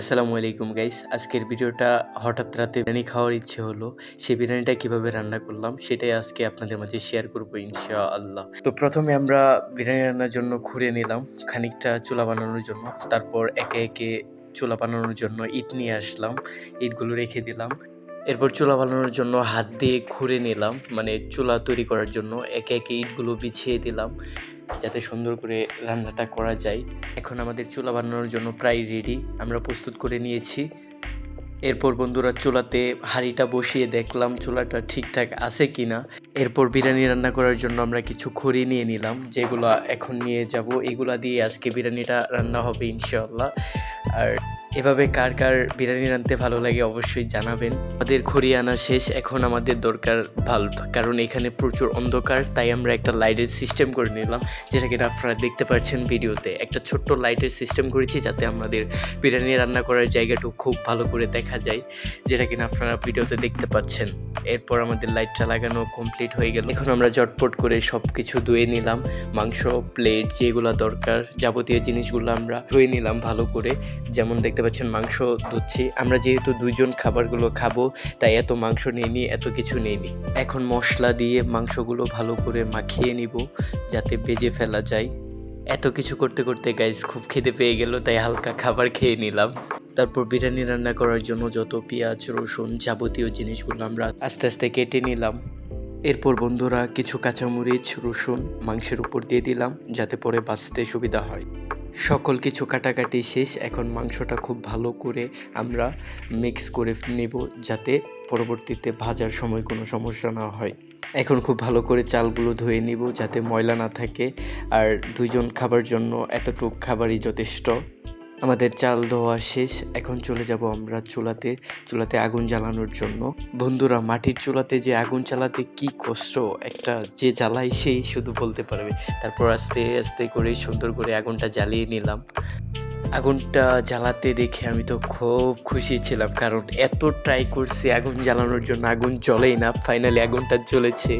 আসসালামু আলাইকুম গাইস আজকের ভিডিওটা হঠাৎ রাতে বিরিয়ানি খাওয়ার ইচ্ছে হলো। সেই বিরিয়ানিটা কীভাবে রান্না করলাম সেটাই আজকে আপনাদের মাঝে শেয়ার করব ইনশাআল্লাহ। তো প্রথমে আমরা বিরিয়ানি রান্নার জন্য ঘুরে নিলাম খানিকটা চুলা বানানোর জন্য। তারপর একে একে চুলা বানানোর জন্য ইট নিয়ে আসলাম, ইটগুলো রেখে দিলাম। এরপর চুলা বানানোর জন্য হাত দিয়ে ঘুরে নিলাম মানে চুলা তৈরি করার জন্য একে একে ইটগুলো বিছিয়ে দিলাম। যাতে সুন্দর করে রান্নাটা করা যায়। এখন আমাদের চুলা বানানোর জন্য প্রায় রেডি আমরা প্রস্তুত করে নিয়েছি। এরপর বন্ধুরা চুলাতে হাঁড়িটা বসিয়ে দেখলাম চুলাটা ঠিকঠাক আছে কিনা। এরপর বিরিয়ানি রান্না করার জন্য আমরা কিছু খড়ি নিয়ে নিলাম, যেগুলো এখন নিয়ে যাব। এগুলা দিয়ে আজকে বিরিয়ানিটা রান্না হবে ইনশাল্লাহ আর এভাবে কার কার বিরিয়ানি রাঁধতে ভালো লাগে অবশ্যই জানাবেন। আমাদের খড়ি আনা শেষ, এখন আমাদের দরকার বাল্ব কারণ এখানে প্রচুর অন্ধকার, তাই আমরা একটা লাইটের সিস্টেম করে নিলাম, যেটা কিনা আপনারা দেখতে পাচ্ছেন ভিডিওতে। একটা ছোট্ট লাইটের সিস্টেম করেছি যাতে আমাদের বিরিয়ানি রান্না করার জায়গাটা খুব ভালো করে দেখা যায়, যেটা কিনা আপনারা ভিডিওতে দেখতে পাচ্ছেন। এরপর আমাদের লাইটটা লাগানো কমপ্লিট হয়ে গেল। এখন আমরা চটপট করে সব কিছু ধুয়ে নিলাম, মাংস প্লেট যেগুলো দরকার যাবতীয় জিনিসগুলো আমরা ধুয়ে নিলাম ভালো করে। যেমন দেখতে পাচ্ছেন মাংস ধুচ্ছি আমরা যেহেতু দুইজন খাবারগুলো খাব, তাই এত মাংস নিইনি, এত কিছু নিইনি। এখন মশলা দিয়ে মাংসগুলো ভালো করে মাখিয়ে নিব, যাতে বেজে ফেলা যায়। এত কিছু করতে করতে গাইস খুব খিদে পেয়ে গেল, তাই হালকা খাবার খেয়ে নিলাম। তারপর বিরিয়ানি রান্না করার জন্য যত পেঁয়াজ, রসুন যাবতীয় জিনিসগুলো আমরা আস্তে আস্তে কেটে নিলাম। এরপর বন্ধুরা কিছু কাঁচামরিচ, রসুন মাংসের উপর দিয়ে দিলাম, যাতে পরে বাঁচতে সুবিধা হয়। সকল কিছু কাটাকাটি শেষ। এখন মাংসটা খুব ভালো করে আমরা মিক্স করে নেব যাতে পরবর্তীতে ভাজার সময় কোনো সমস্যা না হয়। এখন খুব ভালো করে চালগুলো ধুয়ে নিব যাতে ময়লা না থাকে। আর দুজন খাবার জন্য এতটুক খাবারই যথেষ্ট। আমাদের চাল ধোয়া শেষ। এখন চলে যাব আমরা চুলাতে চুলাতে আগুন জ্বালানোর জন্য। বন্ধুরা, মাটির চুলাতে যে আগুন চালাতে কি কষ্ট? একটা যে জ্বালাই সেই শুধু বলতে পারবে। তারপর আস্তে আস্তে করে সুন্দর করে আগুনটা জ্বালিয়ে নিলাম। আগুনটা জ্বালাতে দেখে আমি তো খুব খুশি ছিলাম, কারণ এত ট্রাই করছি আগুন জ্বালানোর জন্য, আগুন জ্বলেই না ফাইনালি আগুনটা জ্বলেছে।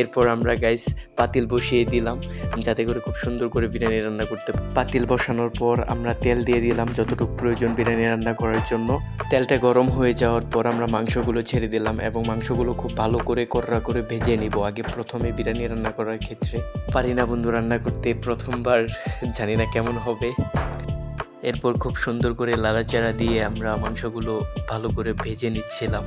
এরপর আমরা গাইস পাতিল বসিয়ে দিলাম, যাতে করে খুব সুন্দর করে বিরিয়ানি রান্না করতে পাতিল বসানোর পর আমরা তেল দিয়ে দিলাম যতটুকু প্রয়োজন বিরিয়ানি রান্না করার জন্য। তেলটা গরম হয়ে যাওয়ার পর আমরা মাংসগুলো ছেড়ে দিলাম এবং মাংসগুলো খুব ভালো করে কড়া করে ভেজে নিব আগে প্রথমে বিরিয়ানি রান্না করার ক্ষেত্রে। পারি না বন্ধু রান্না করতে, প্রথমবার জানি না কেমন হবে। এরপর খুব সুন্দর করে লাড়াচাড়া দিয়ে আমরা মাংসগুলো ভালো করে ভেজে নিচ্ছিলাম।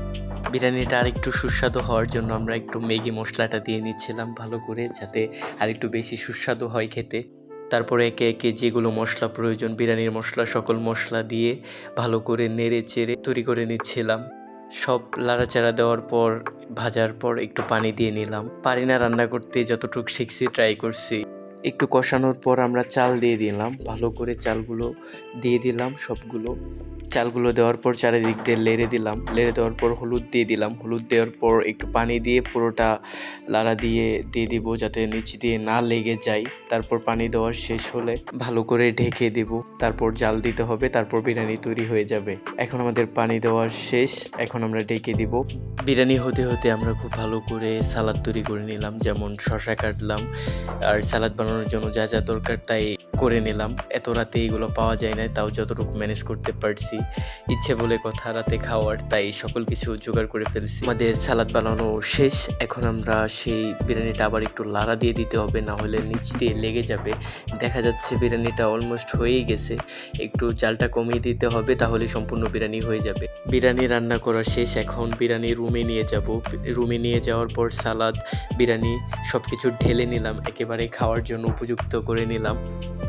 বিরিয়ানিটা আরেকটু সুস্বাদু হওয়ার জন্য আমরা একটু ম্যাগি মশলাটা দিয়ে নিচ্ছিলাম ভালো করে, যাতে আরেকটু বেশি সুস্বাদু হয় খেতে। তারপরে একে একে যেগুলো মশলা প্রয়োজন, বিরিয়ানির মশলা, সকল মশলা দিয়ে ভালো করে নেড়ে চেড়ে তৈরি করে নিচ্ছিলাম। সব লাড়াচাড়া দেওয়ার পর, ভাজার পর একটু পানি দিয়ে নিলাম। পারি না রান্না করতে যতটুকু শিখছি ট্রাই করছি। একটু কষানোর পর আমরা চাল দিয়ে দিলাম। ভালো করে চালগুলো দিয়ে দিলাম সবগুলো। চালগুলো দেওয়ার পর চারিদিক দিয়ে লেড়ে দিলাম। লেড়ে দেওয়ার পর হলুদ দিয়ে দিলাম। হলুদ দেওয়ার পর একটু পানি দিয়ে পুরোটা লাড়া দিয়ে দিয়ে দিব যাতে নিচ দিয়ে না লেগে যায়। তারপর পানি দেওয়ার শেষ হলে ভালো করে ঢেকে দেব। তারপর জাল দিতে হবে, তারপর বিরিয়ানি তৈরি হয়ে যাবে। এখন আমাদের পানি দেওয়ার শেষ। এখন আমরা ঢেকে দিব। বিরিয়ানি হতে হতে আমরা খুব ভালো করে সালাদ তৈরি করে নিলাম, যেমন শশা কাটলাম, আর সালাদ বানানোর জন্য যা যা দরকার তাই করে নিলাম। এত রাতে এগুলো পাওয়া যায় না তাও যতটুকু ম্যানেজ করতে পারছি। ইচ্ছে বলে কথা, রাতে খাওয়ার, তাই সকল কিছু জোগাড় করে ফেলছি। আমাদের সালাদ বানানো শেষ, এখন আমরা সেই বিরিয়ানিটা আবার একটু লাড়া দিয়ে দিতে হবে, না হলে নিচ দিয়ে লেগে যাবে। দেখা যাচ্ছে বিরিয়ানিটা অলমোস্ট হয়েই গেছে। একটু জালটা কমিয়ে দিতে হবে, তাহলে সম্পূর্ণ বিরিয়ানি হয়ে যাবে। বিরিয়ানি রান্না করা শেষ, এখন বিরিয়ানি রুমে নিয়ে যাব। রুমে নিয়ে যাওয়ার পর সালাদ, বিরিয়ানি সব কিছু ঢেলে নিলাম। একেবারে খাওয়ার জন্য উপযুক্ত করে নিলাম।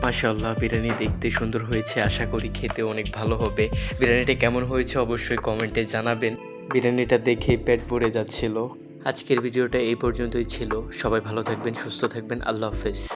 মাশাল্লাহ বিরিয়ানি দেখতে সুন্দর হয়েছে, আশা করি খেতে অনেক ভালো হবে। বিরিয়ানিটা কেমন হয়েছে অবশ্যই কমেন্টে জানাবেন। বিরিয়ানিটা দেখে পেট পড়ে যাচ্ছিল। আজকের ভিডিওটা এই পর্যন্তই ছিল। সবাই ভালো থাকবেন, সুস্থ থাকবেন। আল্লাহ হাফেজ।